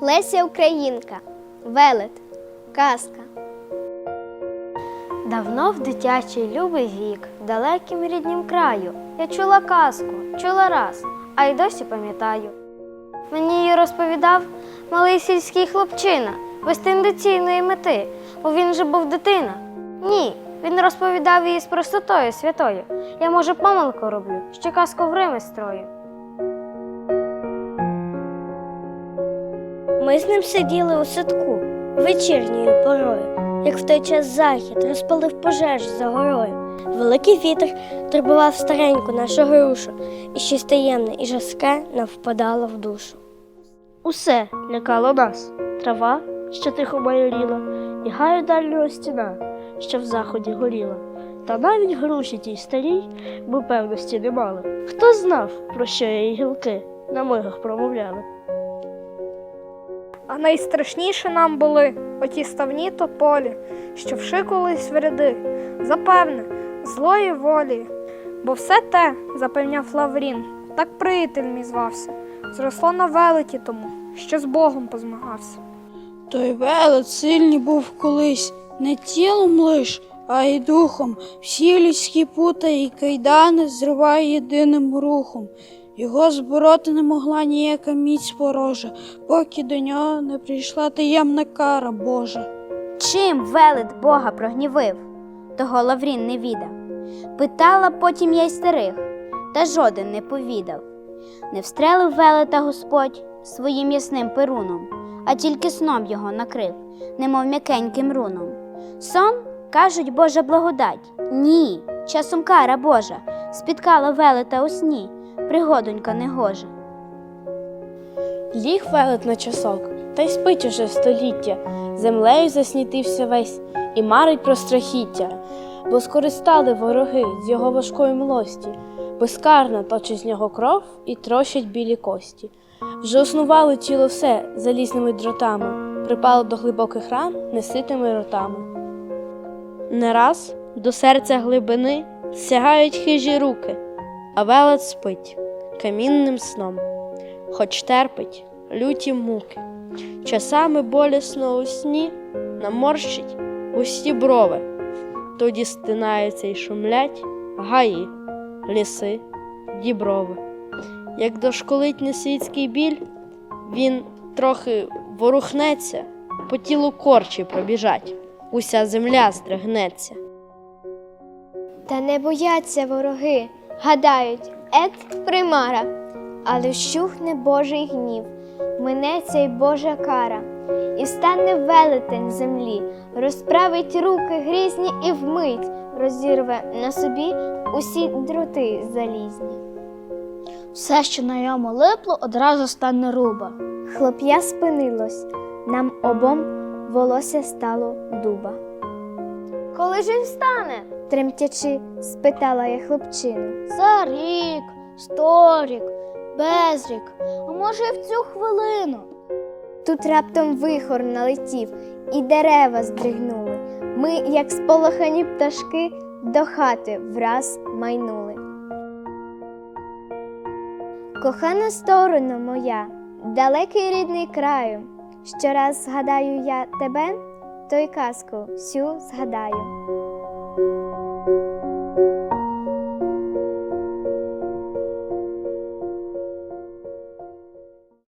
Леся Українка, Велет, Казка. Давно в дитячий любий вік, в далекім ріднім краю, я чула казку, чула раз, а й досі пам'ятаю. Мені її розповідав малий сільський хлопчина без тенденційної мети, бо він же був дитина. Ні, він розповідав її з простотою святою. Я, може, помилку роблю, ще казку в Римі строю. Ми з ним сиділи у садку вечірньою порою, як в той час захід розпалив пожеж за горою. Великий вітер турбував стареньку нашу грушу, і щось таємне і жаске нам впадало в душу. Усе лякало нас трава, що тихо майоріла, і гаю дальнього стіна, що в заході горіла. Та навіть груші тій старій ми певності не мали. Хто знав, про що її гілки на мигах промовляли? А найстрашніше нам були оті ставні тополі, що вшикувались в ряди, запевне, злої волі. Бо все те, запевняв Лаврін, так приятель мій звався, зросло на велеті тому, що з Богом позмагався. Той велет сильний був колись, не тілом лиш, а й духом. Всі людські пута і кайдани зриває єдиним рухом. Його збороти не могла ніяка міць ворожа, поки до нього не прийшла таємна кара Божа. Чим велет Бога прогнівив, того Лаврін не відав. Питала потім я й старих, та жоден не повідав. Не встрелив велета Господь своїм ясним перуном, а тільки сном його накрив, немов м'якеньким руном. Сон, кажуть, Божа благодать. Ні, часом кара Божа спіткала велета у сні, пригодонька негожа. Ліг велет на часок, та й спить уже століття, землею заснітився весь і марить про страхіття, бо скористали вороги з його важкої млості, безкарно точить з нього кров і трощать білі кості. Вже основало тіло все залізними дротами, припало до глибоких ран неситими ротами. Не раз до серця глибини сягають хижі руки, а велет спить камінним сном хоч терпить люті муки. Часами болісно у сні наморщить густі брови, тоді стинаються й шумлять гаї, ліси, діброви. Як дошколить несвітський біль, він трохи ворухнеться, по тілу корчі пробіжать, уся земля здригнеться. Та не бояться вороги, гадають, ет примара, але вщухне Божий гнів, минеться й Божа кара, і стане велетень землі, розправить руки грізні і вмить розірве на собі усі дроти залізні. Все, що на йому липло, одразу стане руба. Хлоп'я спинилось, нам обом волосся стало дуба. Коли ж він встане? тремтячи, спитала я хлопчину. За рік, сто рік, без рік, а може в цю хвилину. Тут раптом вихор налетів, і дерева здригнули. Ми, як сполохані пташки, до хати враз майнули. Кохана сторона моя, далекий рідний краю, щораз згадаю я тебе, то казку всю згадаю.